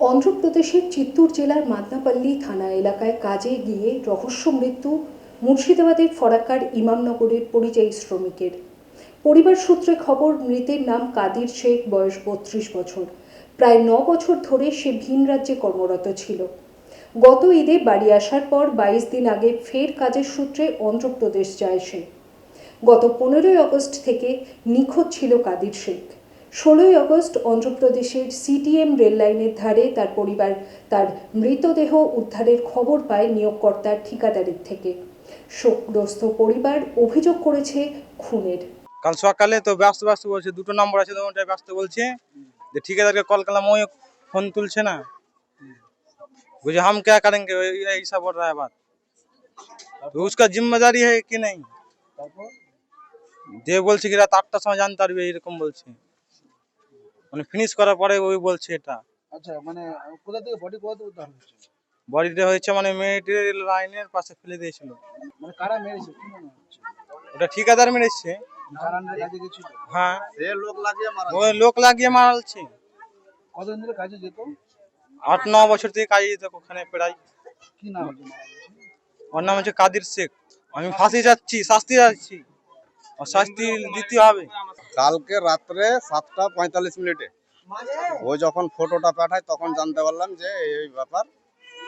অন্ধ্রপ্রদেশের চিত্তুর জেলার মাদনাপল্লী থানা এলাকায় কাজে গিয়ে রহস্য মৃত্যু, মুর্শিদাবাদের ফরাক্কার ইমামনগরের পরিযায়ী শ্রমিকের। পরিবার সূত্রে খবর, মৃতের নাম কাদির শেখ, বয়স বত্রিশ বছর। প্রায় ন বছর ধরে সে ভিন রাজ্যে কর্মরত ছিল। গত ঈদে বাড়ি আসার পর বাইশ দিন আগে ফের কাজের সূত্রে অন্ধ্রপ্রদেশ যায় সে। গত পনেরোই আগস্ট থেকে নিখোঁজ ছিল কাদির শেখ। ষোলোই আগস্ট অন্ধ্রপ্রদেশের সিটিএম রেল লাইনের ধারে তার পরিবার তার মৃতদেহ উদ্ধারের খবর পায় নিয়োগকর্তার ঠিকাদারের থেকে শোকগ্রস্ত পরিবার অভিযোগ করেছে খুনের কাল সকালে তো ব্যস্ত ব্যস্ত বলছে দুটো নম্বর আছে দুটোটাই ব্যস্ত বলছে যে ঠিকাদারকে কল করলাম ওই ফোন তুলছে না बुझे हम क्या करेंगे ये- ये ऐसा बोल रहा है बात तो उसका जिम्मेदारी है कि नहीं যে বলছে কি রাত আটটার সময় জানতে পারবে এরকম বলছে মানে ফিনিশ করার পরে ওই বলছে এটা। আচ্ছা মানে কোথা থেকে বডি কোথা থেকে উদ্ধার হচ্ছে বডিটা হয়েছে মানে মেটেরিয়াল লাইনের পাশে ফেলে দিয়েছিল। মানে কারা মেরেছে কি মনে হচ্ছে? ওটা ঠিকাদার মেরেছে। হ্যাঁ। সে লোক লাগিয়ে মারা ওই লোক লাগিয়ে মারালছে কতদিন ধরে কাজে যেত? আট ন বছর থেকে কাজে যেত ওখানে প্রায়। কি নাম? ওর নাম হচ্ছে কাদির শেখ। আমি ফাঁসি যাচ্ছি শাস্তি যাচ্ছি। শাস্তি দিতে হবে। কালকে রাত্রে সাতটা পঁয়তাল্লিশ মিনিটে। ও যখন ফটোটা পাঠায় তখন জানতে পারলাম যে এই ব্যাপার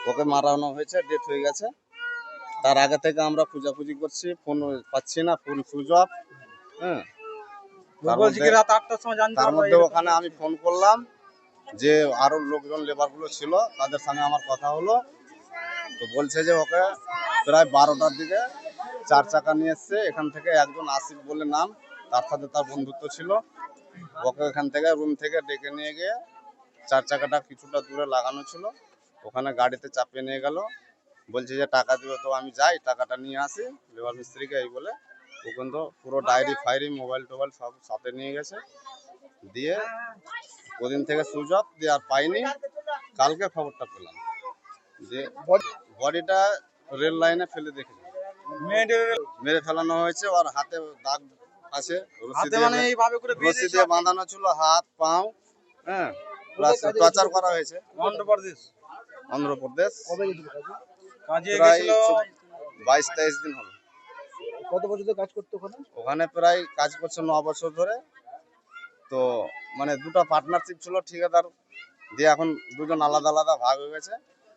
ওকে মারানো হয়েছে ডেথ হয়ে গেছে। তার আগে থেকে আমরা খোঁজাখুঁজি করছি ফোন পাচ্ছি না ফোন সুইচ অফ হ্যাঁ তার মধ্যে ওখানে আমি ফোন করলাম যে আরও লোকজন লেবারগুলো ছিল তাদের সঙ্গে আমার কথা হলো। তো বলছে যে ওকে প্রায় বারোটার দিকে চার চাকা নিয়ে এসছে। এখান থেকে একজন আসিফ বলে নাম, তার সাথে তার বন্ধুত্ব ছিল। ওকে এখান থেকে রুম থেকে ডেকে নিয়ে গিয়ে চার চাকাটা কিছুটা দূরে লাগানো ছিল। ওখানে গাড়িতে চাপিয়ে নিয়ে গেল। বলছে যে, টাকা দিবে তো, আমি যাই, টাকাটা নিয়ে আসি। লেবার মিস্ত্রিকে এই বলে ও কিন্তু পুরো ডায়েরি ফাইরি, মোবাইল টোবাইল সব সাথে নিয়ে গেছে। দিয়ে ওদিন থেকে সুইচ অফ দিয়ে আর পাইনি। কালকে খবরটা পেলাম। যে বডিটা রেল লাইনে ফেলে দেখেছি মেরে ফেলানো হয়েছে আর হাতে দাগ আছে হাতে মানে এইভাবে করে রশি দিয়ে বাঁধানো ছিল হাত পাও হ্যাঁ প্লাস টর্চার করা হয়েছে। অন্ধ্রপ্রদেশ। অন্ধ্রপ্রদেশ। কাজে গেছিল বাইশ তেইশ দিন হলো। কত বছর ধরে কাজ করতো ওখানে? ওখানে প্রায় কাজ করছে ন বছর ধরে। তো মানে দুটো পার্টনারশিপ ছিল ঠিকাদার দিয়ে এখন দুজন আলাদা আলাদা ভাগ হয়ে গেছে।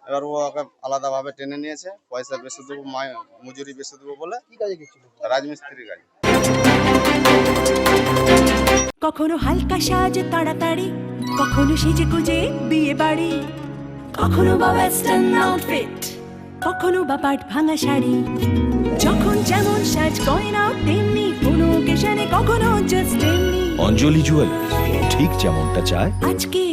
এবার ও ওকে আলাদাভাবে টেনে নিয়েছে পয়সা বেশি দেবো মজুরি বেশি দেবো বলে কি কাজে গেছিল? রাজমিস্ত্রি গাড়ি। কখনো হালকা সাজ তাড়াতাড়ি কখনো সেজে গুজে বিয়ে বাড়ি কখনো বা ওয়েস্টার্ন আউটফিট কখনো বা পাট ভাঙা শাড়ি। যখন যেমন সাজ গয়না তেমনি কোনো এ কখনো জাস্ট এমনি। অঞ্জলি জুয়েলার্স ঠিক যেমনটা চায়। আজকের